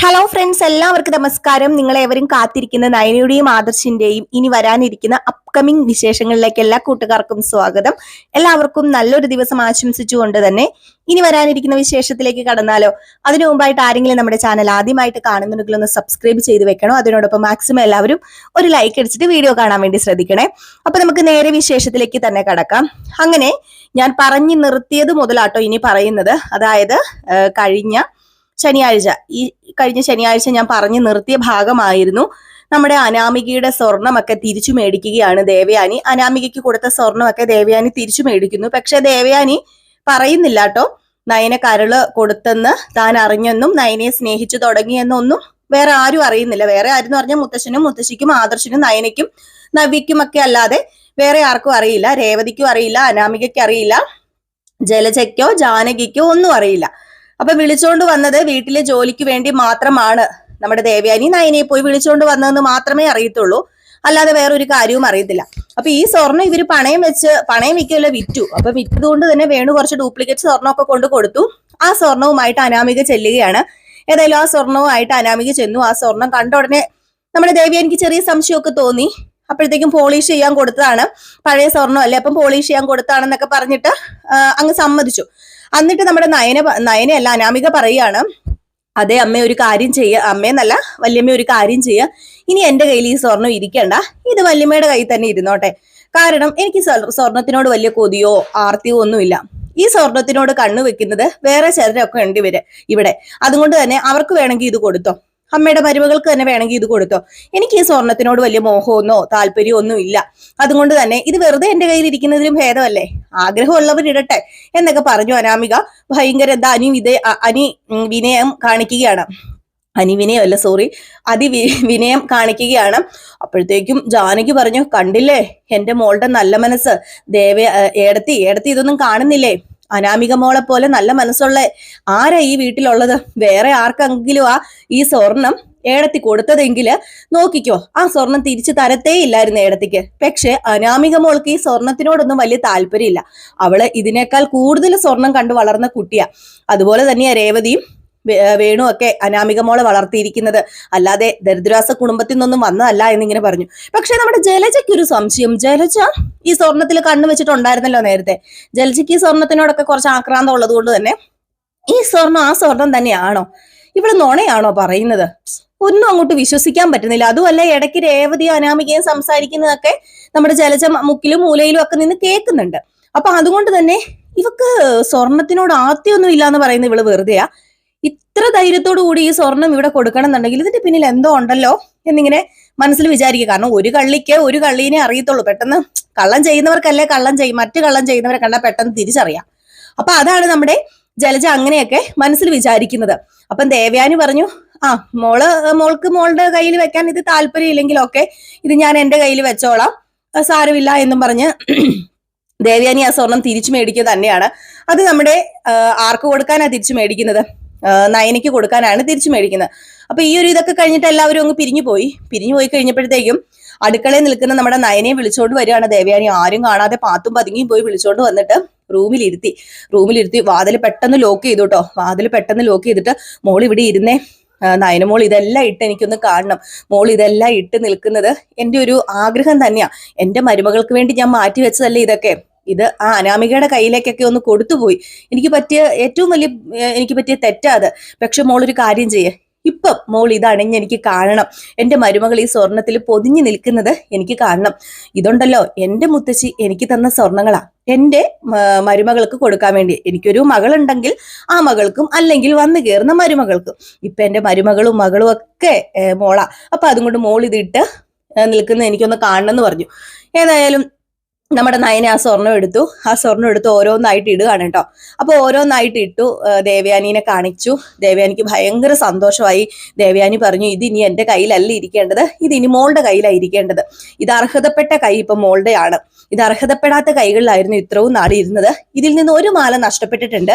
Hello friends എല്ലാവർക്കും നമസ്കാരം. നിങ്ങൾ എവരും കാത്തിരിക്കുന്ന നയനയുടെയും ആദർശിന്റെയും ഇനി വരാനിരിക്കുന്ന അപ്കമിംഗ് വിശേഷങ്ങളിലേക്ക് എല്ലാ കൂട്ടുകാർക്കും സ്വാഗതം. എല്ലാവർക്കും നല്ലൊരു ദിവസം ആശംസിച്ചുകൊണ്ട് തന്നെ ഇനി വരാനിരിക്കുന്ന വിശേഷത്തിലേക്ക് കടന്നാലോ. അതിനു മുമ്പായിട്ട് ആരെങ്കിലും നമ്മുടെ ചാനൽ ആദ്യമായിട്ട് കാണുന്നുണ്ടെങ്കിൽ ഒന്ന് സബ്സ്ക്രൈബ് ചെയ്ത് വെക്കണം? അതിനോടൊപ്പം മാക്സിമം എല്ലാവരും ഒരു ലൈക്ക് അടിച്ചിട്ട് വീഡിയോ കാണാൻ വേണ്ടി ശ്രദ്ധിക്കണേ. അപ്പൊ നമുക്ക് നേരെ വിശേഷത്തിലേക്ക് തന്നെ കടക്കാം. അങ്ങനെ ഞാൻ പറഞ്ഞു നിർത്തിയത് മുതലാട്ടോ ഇനി പറയുന്നത്. അതായത് കഴിഞ്ഞ ശനിയാഴ്ച. ഈ കഴിഞ്ഞ ശനിയാഴ്ച ഞാൻ പറഞ്ഞു നിർത്തിയ ഭാഗമായിരുന്നു. നമ്മുടെ അനാമികയുടെ സ്വർണമൊക്കെ തിരിച്ചു മേടിക്കുകയാണ് ദേവയാനി. അനാമികയ്ക്ക് കൊടുത്ത സ്വർണമൊക്കെ ദേവയാനി തിരിച്ചു മേടിക്കുന്നു. പക്ഷെ ദേവയാനി പറയുന്നില്ല കേട്ടോ. നയന കരൾ കൊടുത്തെന്ന് താൻ അറിഞ്ഞെന്നും നയനെ സ്നേഹിച്ചു തുടങ്ങിയെന്നൊന്നും വേറെ ആരും അറിയുന്നില്ല. വേറെ ആരും പറഞ്ഞാൽ മുത്തശ്ശനും മുത്തശ്ശിക്കും ആദർശനും നയനയ്ക്കും നവ്യയ്ക്കും ഒക്കെ അല്ലാതെ വേറെ ആർക്കും അറിയില്ല. രേവതിക്കും അറിയില്ല അനാമികയ്ക്ക് അറിയില്ല ജലജയ്ക്കോ ജാനകിക്കോ ഒന്നും അറിയില്ല. അപ്പൊ വിളിച്ചോണ്ട് വന്നത് വീട്ടിലെ ജോലിക്ക് വേണ്ടി മാത്രമാണ്. നമ്മുടെ ദേവയാനി നയനെ പോയി വിളിച്ചോണ്ട് വന്നതെന്ന് മാത്രമേ അറിയത്തുള്ളൂ. അല്ലാതെ വേറൊരു കാര്യവും അറിയത്തില്ല. അപ്പൊ ഈ സ്വർണം ഇവർ പണയം വെച്ച് പണയം വിൽക്കല്ല വിറ്റു. അപ്പൊ വിറ്റതുകൊണ്ട് തന്നെ വേണു കുറച്ച് ഡ്യൂപ്ലിക്കേറ്റ് സ്വർണമൊക്കെ കൊണ്ട് കൊടുത്തു. ആ സ്വർണവുമായിട്ട് അനാമിക ചെല്ലുകയാണ്. ഏതായാലും ആ സ്വർണവുമായിട്ട് അനാമിക ചെന്നു. ആ സ്വർണം കണ്ട ഉടനെ നമ്മുടെ ദേവയാനിക്ക് ചെറിയ സംശയമൊക്കെ തോന്നി. അപ്പോഴത്തേക്കും പോളിഷ് ചെയ്യാൻ കൊടുത്തതാണ്. പഴയ സ്വർണം അല്ലേ അപ്പം പോളിഷ് ചെയ്യാൻ കൊടുത്താണെന്നൊക്കെ പറഞ്ഞിട്ട് അങ്ങ് സമ്മതിച്ചു. എന്നിട്ട് നമ്മുടെ നയന നയനയല്ല അനാമിക പറയാണ് അതെ അമ്മ ഒരു കാര്യം ചെയ്യുക അമ്മയെന്നല്ല വല്യമ്മ ഒരു കാര്യം ചെയ്യുക ഇനി എന്റെ കയ്യിൽ ഈ സ്വർണം ഇരിക്കണ്ട. ഇത് വല്യമ്മയുടെ കയ്യിൽ തന്നെ ഇരുന്നോട്ടെ. കാരണം എനിക്ക് സ്വർ- സ്വർണത്തിനോട് വലിയ കൊതിയോ ആർത്തിയോ ഒന്നുമില്ല. ഈ സ്വർണത്തിനോട് കണ്ണു വെക്കുന്നത് വേറെ ചിലരൊക്കെ ഉണ്ട് ഇവർ ഇവിടെ. അതുകൊണ്ട് തന്നെ അവർക്ക് വേണമെങ്കിൽ ഇത് കൊടുത്തോ. അമ്മയുടെ മരുമകൾക്ക് തന്നെ വേണമെങ്കിൽ ഇത് കൊടുത്തോ. എനിക്ക് ഈ സ്വർണത്തിനോട് വലിയ മോഹമൊന്നോ താല്പര്യമോ ഒന്നും ഇല്ല. അതുകൊണ്ട് തന്നെ ഇത് വെറുതെ എന്റെ കയ്യിൽ ഇരിക്കുന്നതിലും ഭേദമല്ലേ? ആഗ്രഹമുള്ളവരിടട്ടെ എന്നൊക്കെ പറഞ്ഞു അനാമിക. ഭയങ്കര എന്താ അനി വിധ അനി വിനയം കാണിക്കുകയാണ്. അനി വിനയം അല്ല സോറി അതി വി- വിനയം കാണിക്കുകയാണ്. അപ്പോഴത്തേക്കും ജാനകി പറഞ്ഞു കണ്ടില്ലേ? എന്റെ മോളുടെ നല്ല മനസ്സ്. ദേവ ഏടത്തി ഏടത്തി ഇതൊന്നും കാണുന്നില്ലേ? അനാമിക മോളെ പോലെ നല്ല മനസ്സുള്ള ആരാ ഈ വീട്ടിലുള്ളത്? വേറെ ആർക്കെങ്കിലും ആ ഈ സ്വർണം ഏടത്തി കൊടുത്തതെങ്കിൽ നോക്കിക്കോ. ആ സ്വർണം തിരിച്ചു തരത്തേ ഇല്ലായിരുന്നു ഏടത്തിക്ക്. പക്ഷെ അനാമിക മോൾക്ക് ഈ സ്വർണത്തിനോടൊന്നും വലിയ താല്പര്യമില്ല. അവൾ ഇതിനേക്കാൾ കൂടുതൽ സ്വർണം കണ്ടു വളർന്ന കുട്ടിയാ. അതുപോലെ തന്നെയാ രേവതിയും വേണു ഒക്കെ അനാമിക മോളെ വളർത്തിയിരിക്കുന്നത്. അല്ലാതെ ദരിദ്രാസ കുടുംബത്തിൽ നിന്നൊന്നും വന്നതല്ല എന്നിങ്ങനെ പറഞ്ഞു. പക്ഷെ നമ്മുടെ ജലജയ്ക്ക് ഒരു സംശയം. ജലജ ഈ സ്വർണത്തിൽ കണ്ണു വെച്ചിട്ടുണ്ടായിരുന്നല്ലോ നേരത്തെ. ജലജയ്ക്ക് ഈ സ്വർണത്തിനോടൊക്കെ കുറച്ച് ആക്രാന്തം ഉള്ളത് കൊണ്ട് തന്നെ ഈ സ്വർണം ആ സ്വർണം തന്നെയാണോ? ഇവിടെ നുണയാണോ പറയുന്നത്? ഒന്നും അങ്ങോട്ട് വിശ്വസിക്കാൻ പറ്റുന്നില്ല. അതുമല്ല ഇടയ്ക്ക് രേവതിയും അനാമികയും സംസാരിക്കുന്നതൊക്കെ നമ്മുടെ ജലജ മുക്കിലും മൂലയിലും ഒക്കെ നിന്ന് കേൾക്കുന്നുണ്ട്. അപ്പൊ അതുകൊണ്ട് തന്നെ ഇവക്ക് സ്വർണത്തിനോട് ആദ്യമൊന്നും ഇല്ല എന്ന് പറയുന്നത് ഇവൾ വെറുതെയാ. ഇത്ര ധൈര്യത്തോടു കൂടി ഈ സ്വർണം ഇവിടെ കൊടുക്കണം എന്നുണ്ടെങ്കിൽ ഇതിന്റെ പിന്നിൽ എന്തോ ഉണ്ടല്ലോ എന്നിങ്ങനെ മനസ്സിൽ വിചാരിക്കുക. കാരണം ഒരു കള്ളിക്ക് ഒരു കള്ളീനെ അറിയത്തുള്ളൂ. പെട്ടെന്ന് കള്ളം ചെയ്യുന്നവർക്കല്ലേ കള്ളം ചെയ്യും മറ്റു കള്ളം ചെയ്യുന്നവരെ കണ്ടാൽ പെട്ടെന്ന് തിരിച്ചറിയാം. അപ്പൊ അതാണ് നമ്മുടെ ജലജ അങ്ങനെയൊക്കെ മനസ്സിൽ വിചാരിക്കുന്നത്. അപ്പം ദേവയാനി പറഞ്ഞു ആ മോൾ മോൾക്ക് മോളുടെ കയ്യിൽ വെക്കാൻ ഇത് താല്പര്യം ഇല്ലെങ്കിലൊക്കെ ഇത് ഞാൻ എന്റെ കയ്യിൽ വെച്ചോളാം. സാരമില്ല എന്നും പറഞ്ഞ് ദേവയാനി ആ സ്വർണം തിരിച്ചു മേടിക്കുക തന്നെയാണ്. അത് നമ്മുടെ ആർക്ക് കൊടുക്കാനാ തിരിച്ചു മേടിക്കുന്നത്? നയനയ്ക്ക് കൊടുക്കാനാണ് തിരിച്ചു മേടിക്കുന്നത്. അപ്പൊ ഈ ഒരു ഇതൊക്കെ കഴിഞ്ഞിട്ട് എല്ലാവരും അങ്ങ് പിരിഞ്ഞു പോയി. പിരിഞ്ഞു പോയി കഴിഞ്ഞപ്പോഴത്തേക്കും അടുക്കളയിൽ നിൽക്കുന്ന നമ്മുടെ നയനെ വിളിച്ചോണ്ട് വരികയാണ് ദേവയാനി. ആരും കാണാതെ പാത്തും പതുങ്ങിയും പോയി വിളിച്ചോണ്ട് വന്നിട്ട് റൂമിലിരുത്തി. റൂമിലിരുത്തി വാതിൽ പെട്ടെന്ന് ലോക്ക് ചെയ്തു കേട്ടോ വാതിൽ പെട്ടെന്ന് ലോക്ക് ചെയ്തിട്ട് മോൾ ഇവിടെ ഇരുന്നേ. നയന നയനമോൾ ഇതെല്ലാം ഇട്ട് എനിക്കൊന്ന് കാണണം. മോൾ ഇതെല്ലാം ഇട്ട് നിൽക്കുന്നത് എന്റെ ഒരു ആഗ്രഹം തന്നെയാ. എന്റെ മരുമകൾക്ക് വേണ്ടി ഞാൻ മാറ്റി വെച്ചതല്ലേ ഇതൊക്കെ? ഇത് ആ അനാമികയുടെ കയ്യിലേക്കൊക്കെ ഒന്ന് കൊടുത്തുപോയി. എനിക്ക് പറ്റിയ ഏറ്റവും വലിയ എനിക്ക് പറ്റിയ തെറ്റാത് പക്ഷെ മോളൊരു കാര്യം ചെയ്യേ. ഇപ്പം മോൾ ഇത് അണിഞ്ഞ് എനിക്ക് കാണണം. എന്റെ മരുമകൾ ഈ സ്വർണത്തിൽ പൊതിഞ്ഞു നിൽക്കുന്നത് എനിക്ക് കാണണം. ഇതുണ്ടല്ലോ എന്റെ മുത്തശ്ശി എനിക്ക് തന്ന സ്വർണങ്ങളാ. എന്റെ മരുമകൾക്ക് കൊടുക്കാൻ വേണ്ടി. എനിക്കൊരു മകളുണ്ടെങ്കിൽ ആ മകൾക്കും അല്ലെങ്കിൽ വന്നു കയറുന്ന മരുമകൾക്കും. ഇപ്പൊ എന്റെ മരുമകളും മകളും ഒക്കെ മോളാ. അപ്പൊ അതുകൊണ്ട് മോൾ ഇതിട്ട് നിൽക്കുന്നത് എനിക്കൊന്ന് കാണണം എന്ന് പറഞ്ഞു. ഏതായാലും നമ്മുടെ നയന ആ സ്വർണം എടുത്തു. ആ സ്വർണം എടുത്ത് ഓരോന്നായിട്ട് ഇടുകയാണ് കേട്ടോ. അപ്പൊ ഓരോന്നായിട്ട് ഇട്ടു ദേവയാനിനെ കാണിച്ചു. ദേവയാനിക്ക് ഭയങ്കര സന്തോഷമായി. ദേവയാനി പറഞ്ഞു ഇത് ഇനി എന്റെ കയ്യിലല്ല ഇരിക്കേണ്ടത്. ഇത് ഇനി മോളുടെ കയ്യിലായിരിക്കേണ്ടത് ഇത് അർഹതപ്പെട്ട കൈ ഇപ്പൊ മോളുടെ ആണ് ഇത് അർഹതപ്പെടാത്ത കൈകളിലായിരുന്നു ഇത്രയും നാട് ഇരുന്നത്. ഇതിൽ നിന്ന് ഒരു മാല നഷ്ടപ്പെട്ടിട്ടുണ്ട്.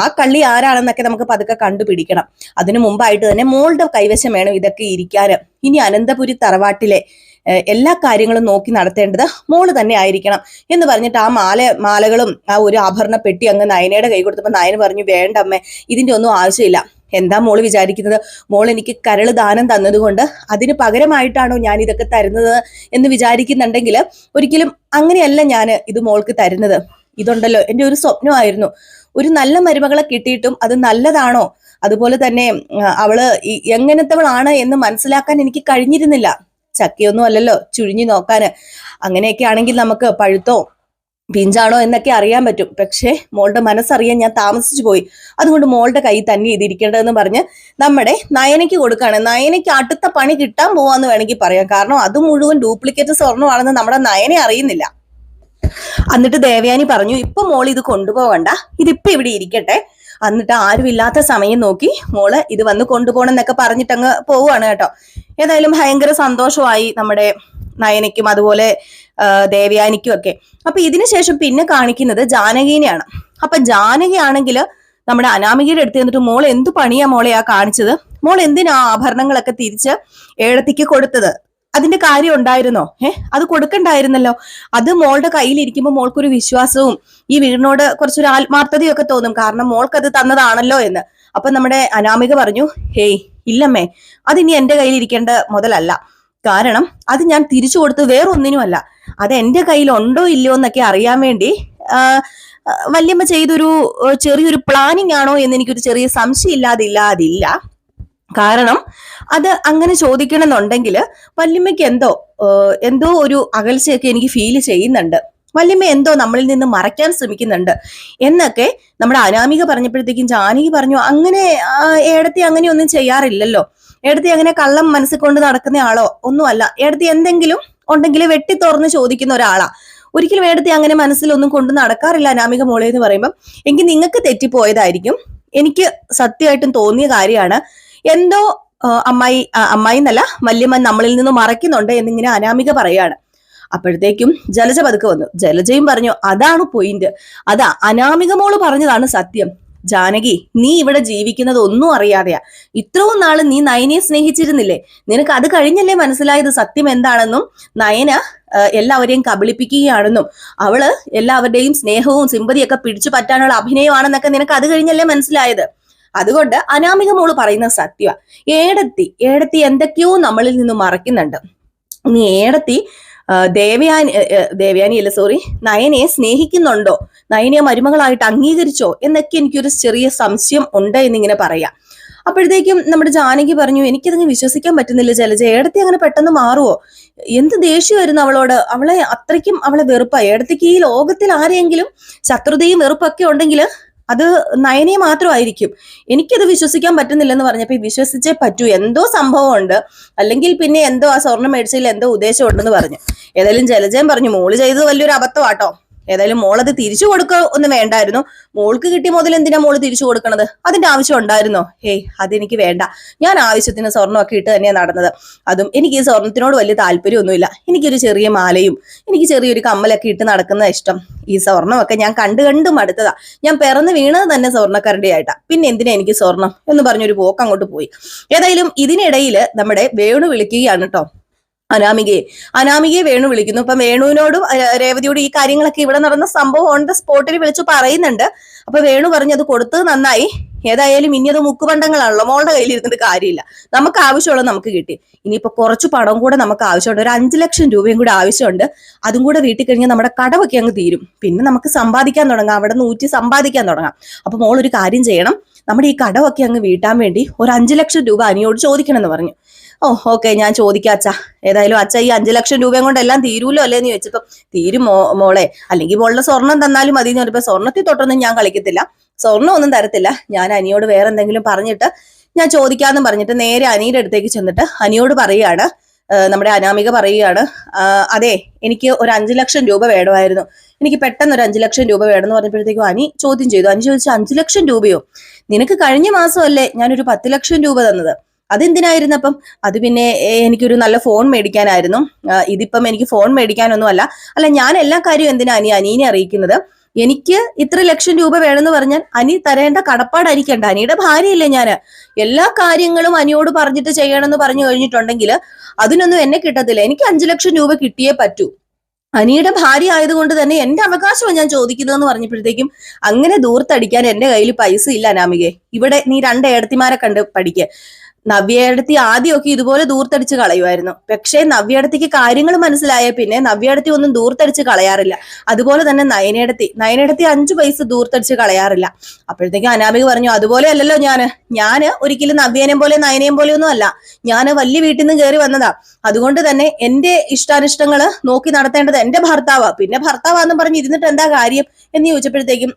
ആ കള്ളി ആരാണെന്നൊക്കെ നമുക്ക് പതുക്കെ കണ്ടുപിടിക്കണം. അതിനു മുമ്പായിട്ട് തന്നെ മോളുടെ കൈവശം വേണം ഇതൊക്കെ ഇരിക്കാൻ ഇനി അനന്തപുരി തറവാട്ടിലെ എല്ലാ കാര്യങ്ങളും നോക്കി നടത്തേണ്ടത് മോൾ തന്നെ ആയിരിക്കണം എന്ന് പറഞ്ഞിട്ട് ആ മാല മാലകളും ആ ഒരു ആഭരണ പെട്ടി അങ്ങ് നയനയുടെ കൈ കൊടുത്തപ്പോൾ നയന പറഞ്ഞു വേണ്ട അമ്മേ ഇതിന്റെ ഒന്നും ആവശ്യമില്ല. എന്താ മോൾ വിചാരിക്കുന്നത്? മോൾ എനിക്ക് കരൾ ദാനം തന്നതുകൊണ്ട് അതിന് പകരമായിട്ടാണോ ഞാൻ ഇതൊക്കെ തരുന്നത് എന്ന് വിചാരിക്കുന്നുണ്ടെങ്കിൽ ഒരിക്കലും അങ്ങനെയല്ല ഞാൻ ഇത് മോൾക്ക് തരുന്നത്. ഇതുണ്ടല്ലോ എന്റെ ഒരു സ്വപ്നമായിരുന്നു. ഒരു നല്ല മരുമകളെ കിട്ടിയിട്ടും അത് നല്ലതാണോ? അതുപോലെ തന്നെ അവൾ എങ്ങനത്തെ എങ്ങനത്തവളാണ് എന്ന് മനസ്സിലാക്കാൻ എനിക്ക് കഴിഞ്ഞിരുന്നില്ല. ചക്കയൊന്നും അല്ലല്ലോ ചുഴിഞ്ഞു നോക്കാന്. അങ്ങനെയൊക്കെ ആണെങ്കിൽ നമുക്ക് പഴുത്തോ പിഞ്ചാണോ എന്നൊക്കെ അറിയാൻ പറ്റും. പക്ഷേ മോളുടെ മനസ്സറിയാൻ ഞാൻ താമസിച്ചു പോയി. അതുകൊണ്ട് മോളുടെ കൈ തന്നെ ഇതിരിക്കേണ്ടതെന്ന് പറഞ്ഞ് നമ്മുടെ നയനയ്ക്ക് കൊടുക്കാണ് നയനയ്ക്ക് അടുത്ത പണി കിട്ടാൻ പോവാന്ന് വേണമെങ്കിൽ പറയാം. കാരണം അത് മുഴുവൻ ഡ്യൂപ്ലിക്കേറ്റ് സ്വർണമാണെന്ന് നമ്മുടെ നയനെ അറിയുന്നില്ല. എന്നിട്ട് ദേവയാനി പറഞ്ഞു ഇപ്പൊ മോൾ ഇത് കൊണ്ടുപോകണ്ട. ഇതിപ്പോ ഇവിടെ ഇരിക്കട്ടെ. എന്നിട്ട് ആരുമില്ലാത്ത സമയം നോക്കി മോൾ ഇത് വന്ന് കൊണ്ടുപോകണം എന്നൊക്കെ പറഞ്ഞിട്ട് അങ്ങ് പോവുകയാണ് കേട്ടോ. ഏതായാലും ഭയങ്കര സന്തോഷമായി നമ്മുടെ നയനയ്ക്കും അതുപോലെ ദേവയാനിക്കും ഒക്കെ. അപ്പൊ ഇതിനുശേഷം പിന്നെ കാണിക്കുന്നത് ജാനകീനെയാണ്. അപ്പൊ ജാനകി ആണെങ്കിൽ നമ്മുടെ അനാമികയുടെ അടുത്ത് എന്നിട്ട് മോൾ എന്ത് പണിയാ മോളെ ആ കാണിച്ചത്? മോൾ എന്തിനാ ആഭരണങ്ങളൊക്കെ തിരിച്ച് ഏഴത്തിക്ക് കൊടുത്തത്? അതിന്റെ കാര്യം ഉണ്ടായിരുന്നോ? ഏഹ് അത് കൊടുക്കണ്ടായിരുന്നല്ലോ. അത് മോളുടെ കയ്യിലിരിക്കുമ്പോൾ മോൾക്കൊരു വിശ്വാസവും ഈ വീടിനോട് കുറച്ചൊരു ആത്മാർത്ഥതയും ഒക്കെ തോന്നും. കാരണം മോൾക്ക് അത് തന്നതാണല്ലോ എന്ന്. അപ്പൊ നമ്മുടെ അനാമിക പറഞ്ഞു ഹേയ് ഇല്ലമ്മേ അതിനി എന്റെ കയ്യിൽ ഇരിക്കേണ്ട മുതലല്ല. കാരണം അത് ഞാൻ തിരിച്ചു കൊടുത്ത് വേറൊന്നിനുമല്ല. അത് എന്റെ കയ്യിൽ ഉണ്ടോ ഇല്ലയോ എന്നൊക്കെ അറിയാൻ വേണ്ടി വല്യമ്മ ചെയ്തൊരു ചെറിയൊരു പ്ലാനിങ് ആണോ എന്ന് എനിക്കൊരു ചെറിയ സംശയം ഇല്ലാതില്ല അതില്ല. കാരണം അത് അങ്ങനെ ചോദിക്കണമെന്നുണ്ടെങ്കിൽ വല്യമ്മയ്ക്ക് എന്തോ എന്തോ ഒരു അകൽച്ചയൊക്കെ എനിക്ക് ഫീൽ ചെയ്യുന്നുണ്ട്. വല്യമ്മ എന്തോ നമ്മളിൽ നിന്ന് മറയ്ക്കാൻ ശ്രമിക്കുന്നുണ്ട്. എന്നൊക്കെ നമ്മുടെ അനാമിക പറഞ്ഞപ്പോഴത്തേക്കും ജാനകി പറഞ്ഞു അങ്ങനെ ഏടത്തി അങ്ങനെയൊന്നും ചെയ്യാറില്ലല്ലോ. ഏടത്തി അങ്ങനെ കള്ളം മനസ്സിൽ കൊണ്ട് നടക്കുന്ന ആളോ ഒന്നുമല്ല. ഏടത്തി എന്തെങ്കിലും ഉണ്ടെങ്കിൽ വെട്ടി തുറന്ന് ചോദിക്കുന്ന ഒരാളാ. ഒരിക്കലും ഏടത്തി അങ്ങനെ മനസ്സിലൊന്നും കൊണ്ട് നടക്കാറില്ല അനാമിക മോളെ എന്ന് പറയുമ്പം. എങ്കിൽ നിങ്ങൾക്ക് തെറ്റിപ്പോയതായിരിക്കും. എനിക്ക് സത്യമായിട്ടും തോന്നിയ കാര്യമാണ്. എന്തോ അമ്മായി അമ്മായി എന്നല്ല മല്യമ്മ നമ്മളിൽ നിന്ന് മറയ്ക്കുന്നുണ്ട് എന്നിങ്ങനെ അനാമിക പറയാണ് അപ്പോഴത്തേക്കും ജലജ പതുക്കെ വന്നു. ജലജയും പറഞ്ഞു അതാണ് പോയിന്റ് അതാ അനാമിക മോൾ പറഞ്ഞതാണ് സത്യം. ജാനകി നീ ഇവിടെ ജീവിക്കുന്നത് ഒന്നും അറിയാതെയാ. ഇത്രയും നാൾ നീ നയനെ സ്നേഹിച്ചിരുന്നില്ലേ? നിനക്ക് അത് കഴിഞ്ഞല്ലേ മനസ്സിലായത് സത്യം എന്താണെന്നും നയന എല്ലാവരെയും കബളിപ്പിക്കുകയാണെന്നും. അവൾ എല്ലാവരുടെയും സ്നേഹവും സിമ്പതിയൊക്കെ പിടിച്ചു പറ്റാനുള്ള അഭിനയമാണെന്നൊക്കെ നിനക്ക് അത് കഴിഞ്ഞല്ലേ മനസ്സിലായത്? അതുകൊണ്ട് അനാമിക മോൾ പറയുന്ന സത്യവ. ഏടത്തി ഏടത്തി എന്തൊക്കെയോ നമ്മളിൽ നിന്ന് മറക്കുന്നുണ്ട് നീ ഏടത്തി ദേവയാനി ദേവയാനി അല്ല സോറി നയനെ സ്നേഹിക്കുന്നുണ്ടോ? നയനെ മരുമകളായിട്ട് അംഗീകരിച്ചോ? എന്നൊക്കെ എനിക്കൊരു ചെറിയ സംശയം ഉണ്ട് എന്നിങ്ങനെ പറയാം. അപ്പോഴത്തേക്കും നമ്മുടെ ജാനകി പറഞ്ഞു എനിക്കതങ്ങ് വിശ്വസിക്കാൻ പറ്റുന്നില്ല ജലജ. ഏടത്തി അങ്ങനെ പെട്ടെന്ന് മാറുവോ? എന്ത് ദേഷ്യമായിരുന്നു അവളോട്? അവളെ അത്രയ്ക്കും അവളെ വെറുപ്പ. ഏടത്തിക്ക് ഈ ലോകത്തിൽ ആരെങ്കിലും ശത്രുതയും വെറുപ്പൊക്കെ ഉണ്ടെങ്കിൽ അത് നയനെ മാത്രമായിരിക്കും. എനിക്കത് വിശ്വസിക്കാൻ പറ്റുന്നില്ലെന്ന് പറഞ്ഞപ്പോൾ വിശ്വസിച്ചേ പറ്റൂ. എന്തോ സംഭവമുണ്ട്. അല്ലെങ്കിൽ പിന്നെ എന്തോ ആ സ്വർണം മേടിച്ചതിൽ എന്തോ ഉദ്ദേശം ഉണ്ടെന്ന് പറഞ്ഞു. ഏതായാലും ജലജയം പറഞ്ഞു മോൾ ചെയ്തത് വലിയൊരു അബദ്ധമാട്ടോ. ഏതായാലും മോളത് തിരിച്ചു കൊടുക്കുക ഒന്നും വേണ്ടായിരുന്നു. മോൾക്ക് കിട്ടിയ മുതൽ എന്തിനാ മോൾ തിരിച്ചു കൊടുക്കണത്? അതിന്റെ ആവശ്യം ഉണ്ടായിരുന്നോ? ഹേയ് അതെനിക്ക് വേണ്ട. ഞാൻ ആവശ്യത്തിന് സ്വർണമൊക്കെ ഇട്ട് തന്നെയാണ് നടന്നത്. അതും എനിക്ക് ഈ സ്വർണത്തിനോട് വലിയ താല്പര്യമൊന്നുമില്ല. എനിക്കൊരു ചെറിയ മാലയും എനിക്ക് ചെറിയൊരു കമ്മലൊക്കെ ഇട്ട് നടക്കുന്ന ഇഷ്ടം. ഈ സ്വർണമൊക്കെ ഞാൻ കണ്ടു കണ്ടും അടുത്തതാ. ഞാൻ പിറന്ന് വീണത് തന്നെ സ്വർണക്കരണ്ടി ആയിട്ടാ പിന്നെ എന്തിനാ എനിക്ക് സ്വർണം? എന്ന് പറഞ്ഞൊരു പോക്ക് അങ്ങോട്ട് പോയി. ഏതായാലും ഇതിനിടയിൽ നമ്മുടെ വേണു വിളിക്കുകയാണ് കേട്ടോ അനാമികയെ. അനാമികയെ വേണു വിളിക്കുന്നു. അപ്പൊ വേണുവിനോടും രേവതിയോടും ഈ കാര്യങ്ങളൊക്കെ ഇവിടെ നടന്ന സംഭവം ഓൺ ദ സ്പോട്ടിൽ വിളിച്ചു പറയുന്നുണ്ട്. അപ്പൊ വേണു പറഞ്ഞു അത് കൊടുത്തത് നന്നായി. ഏതായാലും ഇനി അത് മുക്കുപണ്ടങ്ങളാണല്ലോ. മോളുടെ കയ്യിൽ ഇരുന്നിട്ട് കാര്യമില്ല. നമുക്ക് ആവശ്യമുള്ളത് നമുക്ക് കിട്ടി. ഇനിയിപ്പോ കുറച്ച് പണം കൂടെ നമുക്ക് ആവശ്യമുണ്ട്. ഒരു അഞ്ചു ലക്ഷം രൂപയും കൂടെ ആവശ്യമുണ്ട്. അതും കൂടെ വീട്ടിൽ കഴിഞ്ഞാൽ നമ്മുടെ കടവൊക്കെ അങ്ങ് തീരും. പിന്നെ നമുക്ക് സമ്പാദിക്കാൻ തുടങ്ങാം. അവിടെ നിന്ന് ഊറ്റി സമ്പാദിക്കാൻ തുടങ്ങാം. അപ്പൊ മോൾ ഒരു കാര്യം ചെയ്യണം. നമ്മുടെ ഈ കടമൊക്കെ അങ്ങ് വീട്ടാൻ വേണ്ടി ഒരു അഞ്ചു ലക്ഷം രൂപ അനിയോട് ചോദിക്കണം എന്ന് പറഞ്ഞു. ഓ ഓക്കെ ഞാൻ ചോദിക്കാം അച്ഛ. ഏതായാലും അച്ഛ ഈ അഞ്ചു ലക്ഷം രൂപയും കൊണ്ട് എല്ലാം തീരൂലോ അല്ലേ എന്ന് തീരും മോളെ. അല്ലെങ്കിൽ മോളുടെ സ്വർണം തന്നാലും മതി എന്ന് പറഞ്ഞപ്പോ സ്വർണത്തിൽ തൊട്ടൊന്നും ഞാൻ കളിക്കത്തില്ല. സ്വർണം ഒന്നും തരത്തില്ല. ഞാൻ അനിയോട് വേറെ എന്തെങ്കിലും പറഞ്ഞിട്ട് ഞാൻ ചോദിക്കാന്നും പറഞ്ഞിട്ട് നേരെ അനിയുടെ അടുത്തേക്ക് ചെന്നിട്ട് അനിയോട് പറയുകയാണ്. നമ്മുടെ അനാമിക പറയുകയാണ് അതെ എനിക്ക് ഒരു അഞ്ചു ലക്ഷം രൂപ വേണമായിരുന്നു. എനിക്ക് പെട്ടെന്ന് ഒരു അഞ്ചു ലക്ഷം രൂപ വേണമെന്ന് പറഞ്ഞപ്പോഴത്തേക്കും അനി ചോദ്യം ചെയ്തു. അനി ചോദിച്ചു അഞ്ചു ലക്ഷം രൂപയോ? നിനക്ക് കഴിഞ്ഞ മാസം മാസമല്ലേ ഞാനൊരു പത്ത് ലക്ഷം രൂപ തന്നത്? അതെന്തിനായിരുന്നു അപ്പം അത് പിന്നെ എനിക്കൊരു നല്ല ഫോൺ മേടിക്കാനായിരുന്നു. ഇതിപ്പം എനിക്ക് ഫോൺ മേടിക്കാനൊന്നും അല്ല അല്ല ഞാൻ എല്ലാ കാര്യവും എന്തിനാ അനി അനീനെ അറിയിക്കുന്നത്? എനിക്ക് ഇത്ര ലക്ഷം രൂപ വേണമെന്ന് പറഞ്ഞാൽ അനി തരേണ്ട കടപ്പാടായിരിക്കണ്ട. അനിയുടെ ഭാര്യയല്ലേ ഞാൻ എല്ലാ കാര്യങ്ങളും അനിയോട് പറഞ്ഞിട്ട് ചെയ്യണമെന്ന് പറഞ്ഞു കഴിഞ്ഞിട്ടുണ്ടെങ്കിൽ അതിനൊന്നും എന്നെ കിട്ടത്തില്ല. എനിക്ക് അഞ്ചു ലക്ഷം രൂപ കിട്ടിയേ പറ്റൂ. അനിയുടെ ഭാര്യ ആയതുകൊണ്ട് തന്നെ എന്റെ അവകാശമാണ് ഞാൻ ചോദിക്കുന്നതെന്ന് പറഞ്ഞപ്പോഴത്തേക്കും അങ്ങനെ ദൂർത്തടിക്കാൻ എന്റെ കയ്യിൽ പൈസ ഇല്ല അനാമികെ. ഇവിടെ നീ രണ്ട് ഏടത്തിമാരെ കണ്ട് പഠിക്കുക നവ്യടത്തി ആദ്യമൊക്കെ ഇതുപോലെ ദൂർത്തടിച്ച് കളയുമായിരുന്നു. പക്ഷേ നവ്യടത്തിക്ക് കാര്യങ്ങൾ മനസ്സിലായ പിന്നെ നവ്യടത്തി ഒന്നും ദൂർത്തടിച്ച് കളയാറില്ല. അതുപോലെ തന്നെ നയനയടത്തി. നയനയടത്തി അഞ്ചു പൈസ ദൂർത്തടിച്ച് കളയാറില്ല. അപ്പോഴത്തേക്കും അനാമിക പറഞ്ഞു അതുപോലെ അല്ലല്ലോ ഞാൻ. ഞാൻ ഒരിക്കലും നവ്യനെ പോലെ നയനയും പോലെ ഒന്നും അല്ല. ഞാൻ വലിയ വീട്ടിൽ നിന്ന് കയറി വന്നതാ. അതുകൊണ്ട് തന്നെ എന്റെ ഇഷ്ടാനിഷ്ടങ്ങൾ നോക്കി നടത്തേണ്ടത് എന്റെ ഭർത്താവാ. പിന്നെ ഭർത്താവാന്ന് പറഞ്ഞ് ഇരുന്നിട്ട് എന്താ കാര്യം? എന്ന് ചോദിച്ചപ്പോഴത്തേക്കും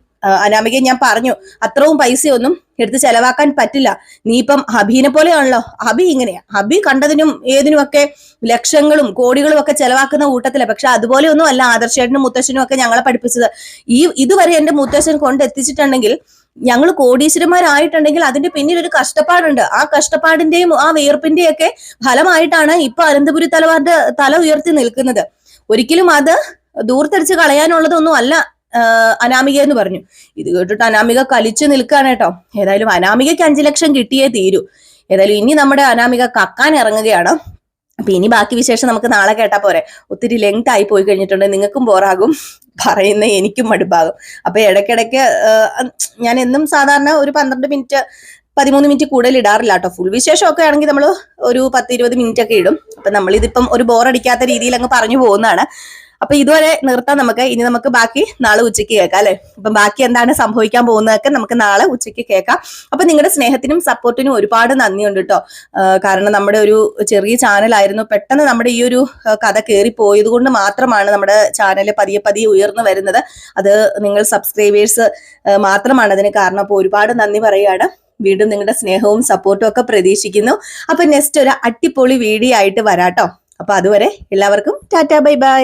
അനാമികയെ ഞാൻ പറഞ്ഞു അത്രവും പൈസയൊന്നും എടുത്ത് ചെലവാക്കാൻ പറ്റില്ല. നീ ഇപ്പം ഹബീനെ പോലെയാണല്ലോ. ഹബി ഇങ്ങനെയാ. ഹബി കണ്ടതിനും ഏതിനും ഒക്കെ ലക്ഷങ്ങളും കോടികളും ഒക്കെ ചെലവാക്കുന്ന കൂട്ടത്തില. പക്ഷെ അതുപോലെ ഒന്നും അല്ല ആദർശേട്ടനും മുത്തശ്ശനും ഒക്കെ ഞങ്ങളെ പഠിപ്പിച്ചത്. ഈ ഇതുവരെ എന്റെ മുത്തശ്ശൻ കൊണ്ടെത്തിച്ചിട്ടുണ്ടെങ്കിൽ ഞങ്ങൾ കോടീശ്വരന്മാരായിട്ടുണ്ടെങ്കിൽ അതിന്റെ പിന്നിൽ ഒരു കഷ്ടപ്പാടുണ്ട്. ആ കഷ്ടപ്പാടിന്റെയും ആ വിയർപ്പിന്റെയും ഒക്കെ ഫലമായിട്ടാണ് ഇപ്പൊ അനന്തപുരി തലവാറിന്റെ തല ഉയർത്തി നിൽക്കുന്നത്. ഒരിക്കലും അത് ദൂർത്തടിച്ച് കളയാനുള്ളതൊന്നും അല്ല. അനാമിക എന്ന് പറഞ്ഞു. ഇത് കേട്ടിട്ട് അനാമിക കലിച്ചു നിൽക്കുകയാണ് കേട്ടോ. ഏതായാലും അനാമികയ്ക്ക് അഞ്ചു ലക്ഷം കിട്ടിയേ തീരൂ. ഏതായാലും ഇനി നമ്മുടെ അനാമിക കക്കാൻ ഇറങ്ങുകയാണ്. അപ്പൊ ഇനി ബാക്കി വിശേഷം നമുക്ക് നാളെ കേട്ടാ പോരെ. ഒത്തിരി ലെങ്ത് ആയി പോയി കഴിഞ്ഞിട്ടുണ്ട്. നിങ്ങൾക്കും ബോറാകും പറയുന്ന എനിക്കും മടുപ്പാകും. അപ്പൊ ഇടയ്ക്കിടയ്ക്ക് ഞാൻ എന്നും സാധാരണ ഒരു പന്ത്രണ്ട് മിനിറ്റ് പതിമൂന്ന് മിനിറ്റ് കൂടുതൽ ഇടാറില്ല കേട്ടോ. ഫുൾ വിശേഷമൊക്കെ ആണെങ്കിൽ നമ്മൾ ഒരു പത്ത് ഇരുപത് മിനിറ്റ് ഒക്കെ ഇടും. അപ്പൊ നമ്മളിതിപ്പം ഒരു ബോറടിക്കാത്ത രീതിയിൽ അങ്ങ് പറഞ്ഞു പോകുന്നതാണ്. അപ്പൊ ഇതുവരെ നിർത്താം നമുക്ക്. ഇനി നമുക്ക് ബാക്കി നാളെ ഉച്ചയ്ക്ക് കേൾക്കാം അല്ലെ? അപ്പൊ ബാക്കി എന്താണ് സംഭവിക്കാൻ പോകുന്നതൊക്കെ നമുക്ക് നാളെ ഉച്ചയ്ക്ക് കേൾക്കാം. അപ്പൊ നിങ്ങളുടെ സ്നേഹത്തിനും സപ്പോർട്ടിനും ഒരുപാട് നന്ദിയുണ്ട് കേട്ടോ. കാരണം നമ്മുടെ ഒരു ചെറിയ ചാനലായിരുന്നു. പെട്ടെന്ന് നമ്മുടെ ഈ ഒരു കഥ കയറി പോയത് കൊണ്ട് മാത്രമാണ് നമ്മുടെ ചാനൽ പതിയെ പതിയെ ഉയർന്നു വരുന്നത്. അത് നിങ്ങൾ സബ്സ്ക്രൈബേഴ്സ് മാത്രമാണ് അതിന് കാരണം. അപ്പോൾ ഒരുപാട് നന്ദി പറയുകയാണ്. വീണ്ടും നിങ്ങളുടെ സ്നേഹവും സപ്പോർട്ടും ഒക്കെ പ്രതീക്ഷിക്കുന്നു. അപ്പൊ നെക്സ്റ്റ് ഒരു അടിപൊളി വീഡിയോ ആയിട്ട് വരാട്ടോ അപ്പൊ അതുവരെ എല്ലാവർക്കും ടാറ്റാ ബൈ ബൈ.